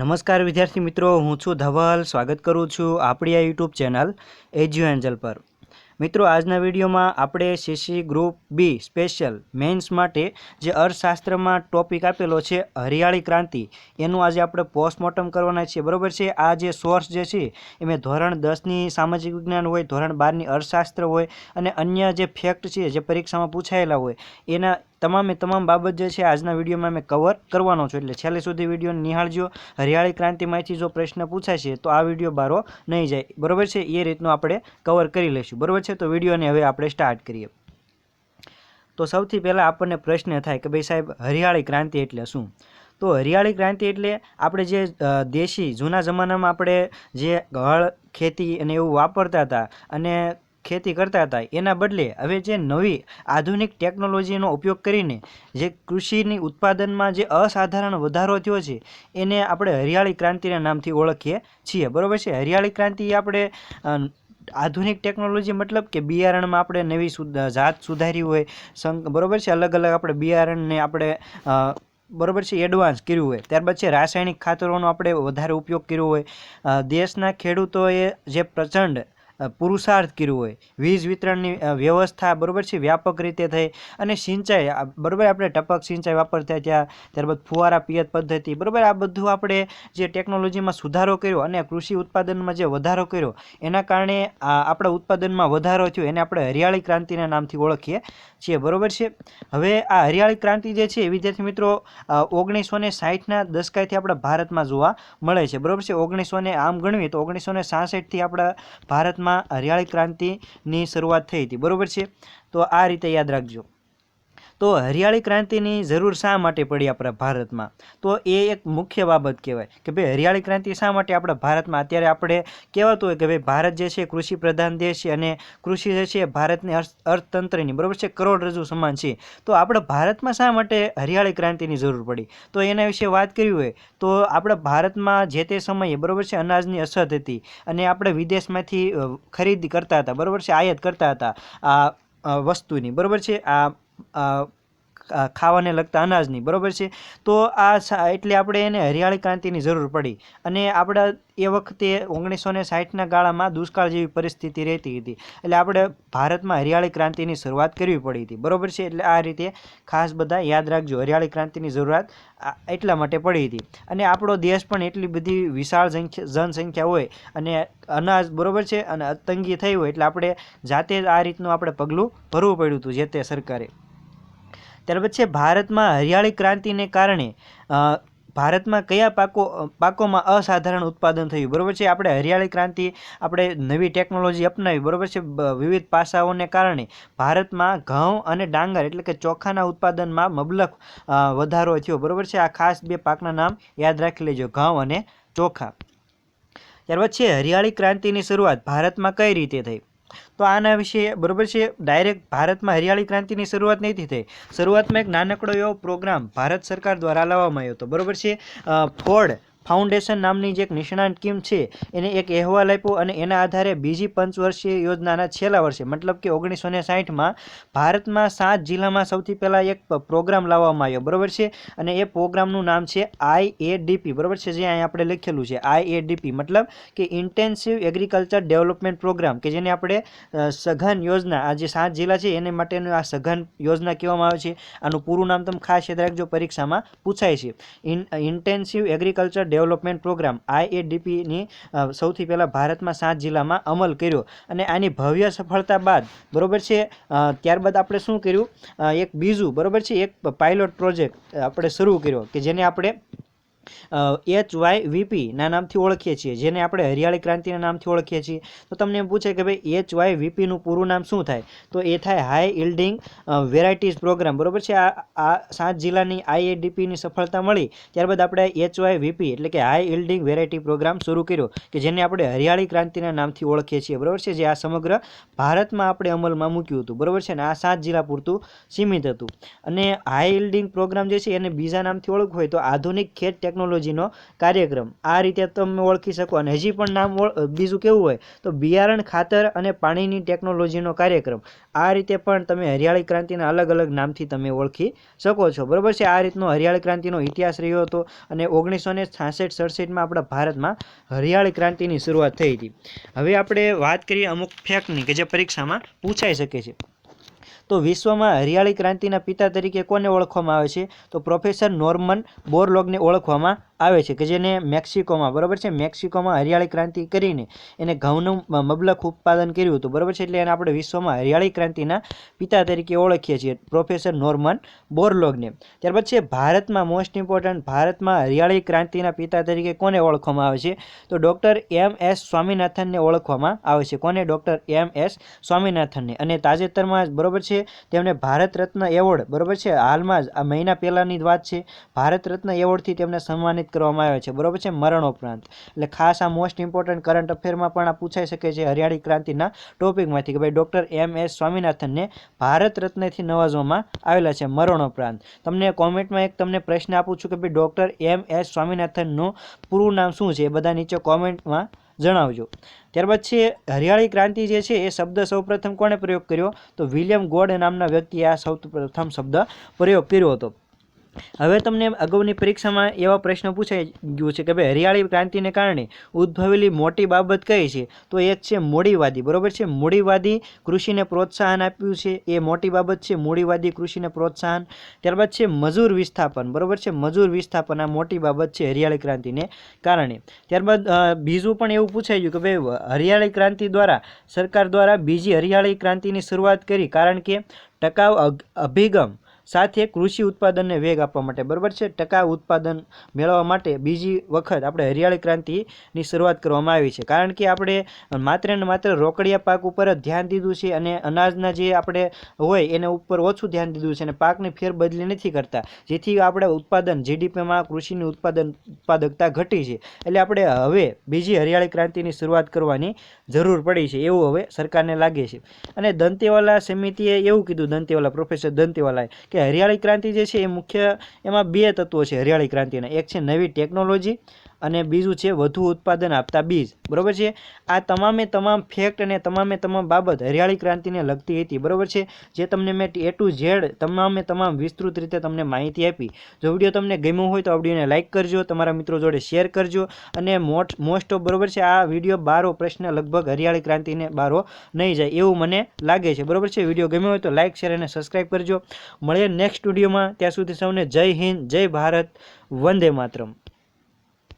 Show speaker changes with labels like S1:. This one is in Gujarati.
S1: નમસ્કાર વિદ્યાર્થી મિત્રો, હું છું ધવલ. સ્વાગત કરું છું આપણી આ યુટ્યુબ ચેનલ એજ્યુ એન્જલ પર. મિત્રો, આજના વિડીયોમાં આપણે CC group B special mains માટે જે અર્થશાસ્ત્રમાં ટોપિક આપેલો છે, હરિયાળી ક્રાંતિ, એનું આજે આપણે પોસ્ટમોર્ટમ કરવાના છીએ. બરાબર છે? આ જે સોર્સ જે છે, એ મેં ધોરણ દસની સામાજિક વિજ્ઞાન હોય, ધોરણ બારની અર્થશાસ્ત્ર હોય અને અન્ય જે ફેક્ટ છે, જે પરીક્ષામાં પૂછાયેલા હોય, એના તમામે તમામ બાબત જે છે આજના વિડીયોમાં મેં કવર કરવાનો છું. એટલે છેલ્લે સુધી વીડિયો નિહાળજો. હરિયાળી ક્રાંતિમાંથી જો પ્રશ્ન પૂછાય છે, તો આ વીડિયો બારો નહીં જાય. બરાબર છે? એ રીતનું આપણે કવર કરી લઈશું. બરાબર છે? તો વિડીયોને હવે આપણે સ્ટાર્ટ કરીએ. તો સૌથી પહેલાં આપણને પ્રશ્ન થાય કે ભાઈ સાહેબ, હરિયાળી ક્રાંતિ એટલે શું? તો હરિયાળી ક્રાંતિ એટલે આપણે જે દેશી જૂના જમાનામાં આપણે જે હળ, ખેતી અને એવું વાપરતા હતા અને ખેતી કરતા હતા. એના બદલે હવે જે નવી આધુનિક ટેકનોલોજીનો ઉપયોગ કરીને જે કૃષિની ઉત્પાદનમાં જે અસાધારણ વધારો થયો છે, એને આપણે હરિયાળી ક્રાંતિના નામથી ઓળખીએ છીએ. બરોબર છે? હરિયાળી ક્રાંતિ આપણે આધુનિક ટેકનોલોજી મતલબ કે બિયારણમાં આપણે નવી જાત સુધારી હોય, સંક, બરોબર છે? અલગ અલગ આપણે બિયારણને આપણે બરાબર છે? એડવાન્સ કર્યું હોય. ત્યારબાદ છે, રાસાયણિક ખાતરોનો આપણે વધારે ઉપયોગ કર્યો હોય. દેશના ખેડૂતોએ જે પ્રચંડ પુરુષાર્થ કર્યું હોય. વીજ વિતરણની વ્યવસ્થા બરોબર છે, વ્યાપક રીતે થઈ. અને સિંચાઈ બરોબર આપણે ટપક સિંચાઈ વાપરતા ત્યાં, ત્યારબાદ ફુવારા, પિયત પદ્ધતિ, બરાબર, આ બધું આપણે જે ટેકનોલોજીમાં સુધારો કર્યો અને કૃષિ ઉત્પાદનમાં જે વધારો કર્યો, એના કારણે આપણા ઉત્પાદનમાં વધારો થયો, એને આપણે હરિયાળી ક્રાંતિના નામથી ઓળખીએ છીએ, બરોબર છે? હવે આ હરિયાળી ક્રાંતિ જે છે વિદ્યાર્થી મિત્રો ઓગણીસો ને સાહીઠના દશકાથી આપણા ભારતમાં જોવા મળે છે, બરોબર છે? ઓગણીસો ને, આમ ગણવી તો ઓગણીસો ને સાસઠથી આપણા ભારતમાં હરિયાળી ક્રાંતિની શરૂઆત થઈ હતી. બરોબર છે? તો આ રીતે યાદ રાખજો. તો હરિયાળી ક્રાંતિની જરૂર શા માટે પડી આપણા ભારતમાં? તો એ એક મુખ્ય બાબત કહેવાય કે ભાઈ, હરિયાળી ક્રાંતિ શા માટે આપણા ભારતમાં? અત્યારે આપણે કહેવાતું હોય કે ભાઈ, ભારત જે છે કૃષિ પ્રધાન દેશ છે અને કૃષિ જે છે ભારતની અર્થ, અર્થતંત્રની, બરાબર છે કરોડરજ્જુ સમાન છે. તો આપણા ભારતમાં શા માટે હરિયાળી ક્રાંતિની જરૂર પડી? તો એના વિશે વાત કરવી હોય તો આપણા ભારતમાં જે તે સમયે, બરાબર છે, અનાજની અછત હતી અને આપણે વિદેશમાંથી ખરીદી કરતા હતા, બરોબર છે, આયાત કરતા હતા આ વસ્તુની, બરાબર છે, આ ખાવાને લગતા અનાજની, બરોબર છે? તો આ એટલે આપણે એને હરિયાળી ક્રાંતિની જરૂર પડી. અને આપણા એ વખતે ઓગણીસો ને સાઠના ગાળામાં દુષ્કાળ જેવી પરિસ્થિતિ રહેતી હતી. એટલે આપણે ભારતમાં હરિયાળી ક્રાંતિની શરૂઆત કરવી પડી હતી. બરોબર છે? એટલે આ રીતે ખાસ બધા યાદ રાખજો, હરિયાળી ક્રાંતિની જરૂરિયાત એટલા માટે પડી હતી. અને આપણો દેશ પણ એટલી બધી વિશાળ સંખ્યા, જનસંખ્યા હોય અને અનાજ, બરોબર છે? અને તંગી થઈ હોય, એટલે આપણે જાતે જ આ રીતનું આપણે પગલું ભરવું પડ્યું હતું, જે તે સરકારે. ત્યાર પછી ભારતમાં હરિયાળી ક્રાંતિને કારણે ભારતમાં કયા પાકો પાકોમાં અસાધારણ ઉત્પાદન થયું? બરાબર છે, આપણે હરિયાળી ક્રાંતિ, આપણે નવી ટેકનોલોજી અપનાવી, બરોબર છે વિવિધ પાસાઓને કારણે ભારતમાં ઘઉં અને ડાંગર એટલે કે ચોખાના ઉત્પાદનમાં મબલખ વધારો થયો. બરાબર છે, આ ખાસ બે પાકના નામ યાદ રાખી લેજો, ઘઉં અને ચોખા. ત્યાર પછી હરિયાળી ક્રાંતિની શરૂઆત ભારતમાં કઈ રીતે થઈ? તો આના વિશે બરોબર છે ડાયરેક્ટ ભારતમાં હરિયાળી ક્રાંતિની શરૂઆત નથી થઈ. શરૂઆતમાં એક નાનકડો એવો પ્રોગ્રામ ભારત સરકાર દ્વારા લાવવામાં આવ્યો હતો. બરોબર છે? ફોર્ડ ફાઉન્ડેશન નામની જે એક નિષ્ણાંત ટીમ છે. એને એક અહેવાલ આપ્યો અને એના આધારે બીજી પંચવર્ષીય યોજનાના છેલ્લા વર્ષે, મતલબ કે ઓગણીસો ને સાઠમાં ભારતમાં સાત જિલ્લામાં સૌથી પહેલાં એક પ્રોગ્રામ લાવવામાં આવ્યો. બરાબર છે? અને એ પ્રોગ્રામનું નામ છે આઈએડીપી બરોબર છે? જે અહીં આપણે લખેલું છે આઈએડીપી મતલબ કે ઇન્ટેન્સિવ એગ્રીકલ્ચર ડેવલપમેન્ટ પ્રોગ્રામ, કે જેને આપણે સઘન યોજના, આ જે સાત જિલ્લા છે, એને માટેનું આ સઘન યોજના કહેવામાં આવે છે. આનું પૂરું નામ તમે ખાસ યાદ રાખજો પરીક્ષામાં, પૂછાય છે. In, intensive agriculture development program આઈએડીપીની સૌથી પહેલાં ભારતમાં સાત જિલ્લામાં અમલ કર્યો. અને આની ભવ્ય સફળતા બાદ, બરોબર છે ત્યારબાદ આપણે શું કર્યું? એક બીજું, બરોબર છે, એક પાયલોટ પ્રોજેક્ટ આપણે શરૂ કર્યો, કે જેને આપણે એચ વાય વીપી ના નામથી ઓળખીએ છીએ, જેને આપણે હરિયાળી ક્રાંતિના નામથી ઓળખીએ છીએ. તો તમને એમ પૂછે કે ભાઈ, એચ વાય વીપીનું પૂરું નામ શું થાય? તો એ થાય હાઈ ઇલ્ડિંગ વેરાયટીઝ પ્રોગ્રામ. બરોબર છે? આ આ સાત જિલ્લાની આઈએડીપીની સફળતા મળી, ત્યારબાદ આપણે એચ વાય વીપી એટલે કે હાઈ ઇલ્ડિંગ વેરાયટી પ્રોગ્રામ શરૂ કર્યો, કે જેને આપણે હરિયાળી ક્રાંતિના નામથી ઓળખીએ છીએ. બરોબર છે? જે આ સમગ્ર ભારતમાં આપણે અમલમાં મૂક્યું હતું. બરોબર છે? ને આ સાત જિલ્લા પૂરતું સીમિત હતું. અને હાઈ ઇલ્ડિંગ પ્રોગ્રામ જે છે, એને બીજા નામથી ઓળખ હોય તો આધુનિક ખેત ટેકનોલોજી ટેકનોલોજીનો કાર્યક્રમ. આ રીતે તમે ઓળખી શકો. અને હજી પણ નામ બીજું કેવું હોય તો બિયારણ, ખાતર અને પાણીની ટેકનોલોજીનો કાર્યક્રમ. આ રીતે પણ તમે હરિયાળી ક્રાંતિના અલગ અલગ નામથી તમે ઓળખી શકો છો. બરાબર છે? આ રીતનો હરિયાળી ક્રાંતિનો ઇતિહાસ રહ્યો હતો અને ઓગણીસો ને છાસઠ, સડસઠમાં આપણા ભારતમાં હરિયાળી ક્રાંતિની શરૂઆત થઈ હતી. હવે આપણે વાત કરીએ અમુક ફેક્ટની કે જે પરીક્ષામાં પૂછાઈ શકે છે. તો વિશ્વમાં હરિયાળી ક્રાંતિના પિતા તરીકે કોને ઓળખવામાં આવે છે? તો પ્રોફેસર નોર્મન બોરલોગને ઓળખવામાં આવે છે કે જેને મેક્સિકોમાં, બરાબર છે? મેક્સિકોમાં હરિયાળી ક્રાંતિ કરીને એને ઘઉંનું મબલખ ઉત્પાદન કર્યું હતું, બરાબર છે? એટલે એને આપણે વિશ્વમાં હરિયાળી ક્રાંતિના પિતા તરીકે ઓળખીએ છીએ, પ્રોફેસર નોર્મન બોરલોગને. ત્યારબાદ છે, ભારતમાં મોસ્ટ ઇમ્પોર્ટન્ટ ભારતમાં હરિયાળી ક્રાંતિના પિતા તરીકે કોને ઓળખવામાં આવે છે? તો ડૉક્ટર એમ એસ સ્વામિનાથનને ઓળખવામાં આવે છે. કોને? ડૉક્ટર એમ એસ સ્વામિનાથનને. અને તાજેતરમાં જ, બરોબર છે, તેમને ભારત રત્ન એવોર્ડ, બરોબર છે? હાલમાં જ આ મહિના પહેલાંની જ વાત છે. ભારત રત્ન એવોર્ડથી તેમને સન્માનિત કરવામાં આવ્યો છે. બરોબર છે? મરણોપરાંત એટલે ખાસ આ મોસ્ટ ઇમ્પોર્ટન્ટ કરંટ અફેરમાં પણ આ પૂછાઈ શકે છે હરિયાળી ક્રાંતિના ટોપિકમાંથી કે ભાઈ ડૉક્ટર એમ એસ સ્વામિનાથનને ભારત રત્નથી નવાજવામાં આવેલા છે મરણોપરાંત તમને કોમેન્ટમાં એક તમને પ્રશ્ન આપું છું કે ભાઈ ડૉક્ટર એમ એસ સ્વામિનાથનનું પૂરું નામ શું છે એ બધા નીચે કોમેન્ટમાં જણાવજો. ત્યારબાદ છે, હરિયાળી ક્રાંતિ જે છે એ શબ્દ સૌપ્રથમ કોણે પ્રયોગ કર્યો? તો વિલિયમ ગોડ નામના વ્યક્તિએ આ સૌ પ્રથમ શબ્દ પ્રયોગ કર્યો હતો. હવે તમને અગાઉની પરીક્ષામાં એવા પ્રશ્ન પૂછાઈ ગયું છે કે ભાઈ, હરિયાળી ક્રાંતિને કારણે ઉદ્ભવેલી મોટી બાબત કઈ છે? તો એક છે મૂડીવાદી, બરોબર છે? મૂડીવાદી કૃષિને પ્રોત્સાહન આપ્યું છે. એ મોટી બાબત છે, મૂડીવાદી કૃષિને પ્રોત્સાહન. ત્યારબાદ છે મજૂર વિસ્થાપન, બરોબર છે? મજૂર વિસ્થાપન આ મોટી બાબત છે હરિયાળી ક્રાંતિને કારણે. ત્યારબાદ બીજું પણ એવું પૂછાઈ ગયું કે ભાઈ હરિયાળી ક્રાંતિ દ્વારા સરકાર દ્વારા બીજી હરિયાળી ક્રાંતિની શરૂઆત કરી કારણ કે ટકાઉ અભિગમ સાથે કૃષિ ઉત્પાદનને વેગ આપવા માટે, બરાબર છે? ટકા ઉત્પાદન મેળવવા માટે બીજી વખત આપણે હરિયાળી ક્રાંતિની શરૂઆત કરવામાં આવી છે. કારણ કે આપણે માત્ર ને માત્ર રોકડિયા પાક ઉપર જ ધ્યાન દીધું છે અને અનાજના જે આપણે હોય એના ઉપર ઓછું ધ્યાન દીધું છે અને પાકની ફેરબદલી નથી કરતા. જેથી આપણે ઉત્પાદન જીડીપીમાં કૃષિની ઉત્પાદન, ઉત્પાદકતા ઘટી છે. એટલે આપણે હવે બીજી હરિયાળી ક્રાંતિની શરૂઆત કરવાની જરૂર પડી છે. એવું હવે સરકારને લાગે છે. અને દંતેવાલા સમિતિએ એવું કીધું, દંતેવાલા, પ્રોફેસર દંતેવાલાએ હરિયાળી ક્રાંતિ જે છે એ મુખ્ય એમાં બે તત્વો છે. હરિયાળી ક્રાંતિના. એક છે નવી ટેકનોલોજી અને બીજું છે, વધુ ઉત્પાદન આપતા બીજ. બરોબર છે? આ તમામે તમામ ફેક્ટ અને તમામે તમામ બાબત હરિયાળી ક્રાંતિને લગતી હતી. બરાબર છે? જે તમને મેં એ ટુ ઝેડ તમામે તમામ વિસ્તૃત રીતે તમને માહિતી આપી. જો વીડિયો તમને ગમ્યો હોય તો આ વિડીયોને લાઇક કરજો, તમારા મિત્રો જોડે શેર કરજો અને મોટ, મોસ્ટ ઓફ બરોબર છે, આ વીડિયો બારો પ્રશ્ન લગભગ હરિયાળી ક્રાંતિને બારો નહીં જાય એવું મને લાગે છે. બરોબર છે? વીડિયો ગમ્યો હોય તો લાઇક શેર અને સબસ્ક્રાઈબ કરજો. મળીએ નેક્સ્ટ વિડીયોમાં. ત્યાં સુધી સૌને જય હિન્દ, જય ભારત, વંદે માતરમ.